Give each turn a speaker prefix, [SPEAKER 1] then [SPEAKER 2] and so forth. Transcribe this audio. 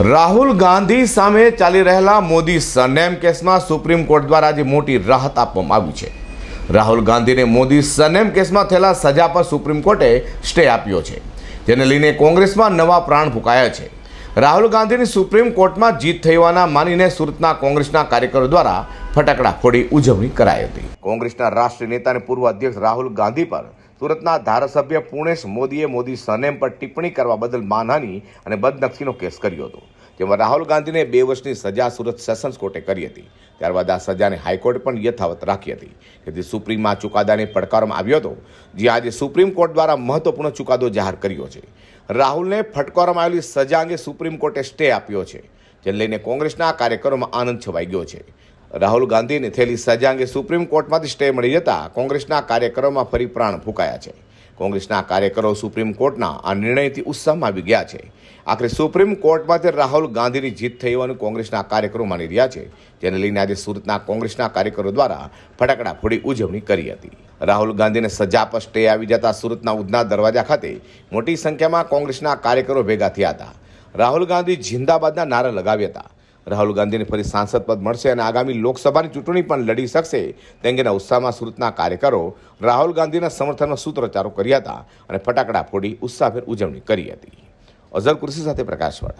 [SPEAKER 1] રાહુલ ગાંધી સામે ચાલી રહેલા મોદી સરનેમ કેસમાં સુપ્રીમ કોર્ટ દ્વારા આજે મોટી રાહત આપવામાં આવી છે. રાહુલ ગાંધીને મોદી સરનેમ કેસમાં થયેલા સજા પર સુપ્રીમ કોર્ટે સ્ટે આપ્યો છે, જેને લઈને કોંગ્રેસમાં નવા પ્રાણ ફૂંકાયા છે. રાહુલ ગાંધીની સુપ્રીમ કોર્ટમાં જીત થઈ માનીને સુરતના કોંગ્રેસના કાર્યકરો દ્વારા ફટાકડા ફોડી ઉજવણી કરાઈ હતી. કોંગ્રેસના રાષ્ટ્રીય નેતા અને પૂર્વ અધ્યક્ષ રાહુલ ગાંધી પર સુરતના ધારાસભ્ય પૂર્ણેશ મોદીએ મોદી સરનેમ પર ટિપ્પણી કરવા બદલ માનહાની અને બદનક્ષીનો કેસ કર્યો હતો, જેમાં રાહુલ ગાંધીને બે વર્ષની સજા સુરત સેશન્સ કોર્ટે કરી હતી. ત્યારબાદ આ સજાને હાઈકોર્ટે પણ યથાવત રાખી હતી. જેથી સુપ્રીમમાં ચુકાદાને પડકારવામાં આવ્યો હતો, જે આજે સુપ્રીમ કોર્ટ દ્વારા મહત્વપૂર્ણ ચુકાદો જાહેર કર્યો છે. રાહુલને ફટકારવામાં આવેલી સજા અંગે સુપ્રીમ કોર્ટે સ્ટે આપ્યો છે, જેને લઈને કોંગ્રેસના કાર્યકરોમાં આનંદ છવાઈ ગયો છે. રાહુલ ગાંધીને થયેલી સજા અંગે સુપ્રીમ કોર્ટમાંથી સ્ટે મળી જતા કોંગ્રેસના કાર્યકરોમાં ફરી પ્રાણ ફૂંકાયા છે. કોંગ્રેસના કાર્યકરો સુપ્રીમ કોર્ટના આ નિર્ણયથી ઉત્સાહમાં આવી ગયા છે. આખરે સુપ્રીમ કોર્ટમાંથી રાહુલ ગાંધીની જીત થઈ હોવાનું કોંગ્રેસના કાર્યકરો માની રહ્યા છે, જેને લઈને આજે સુરતના કોંગ્રેસના કાર્યકરો દ્વારા ફટાકડા ફોડી ઉજવણી કરી હતી. રાહુલ ગાંધીને સજા પર સ્ટે આવી જતા સુરતના ઉધના દરવાજા ખાતે મોટી સંખ્યામાં કોંગ્રેસના કાર્યકરો ભેગા થયા હતા. રાહુલ ગાંધી જિંદાબાદના નારા લગાવ્યા હતા. રાહુલ ગાંધીને ફરી સાંસદ પદ મળશે અને આગામી લોકસભાની ચૂંટણી પણ લડી શકશે તે અંગેના ઉત્સાહમાં સુરતના કાર્યકરો રાહુલ ગાંધીના સમર્થનમાં સૂત્રોચ્ચારો કર્યા હતા અને ફટાકડા ફોડી ઉત્સાહભેર ઉજવણી કરી હતી. અઝર કૃષિ સાથે પ્રકાશવાળા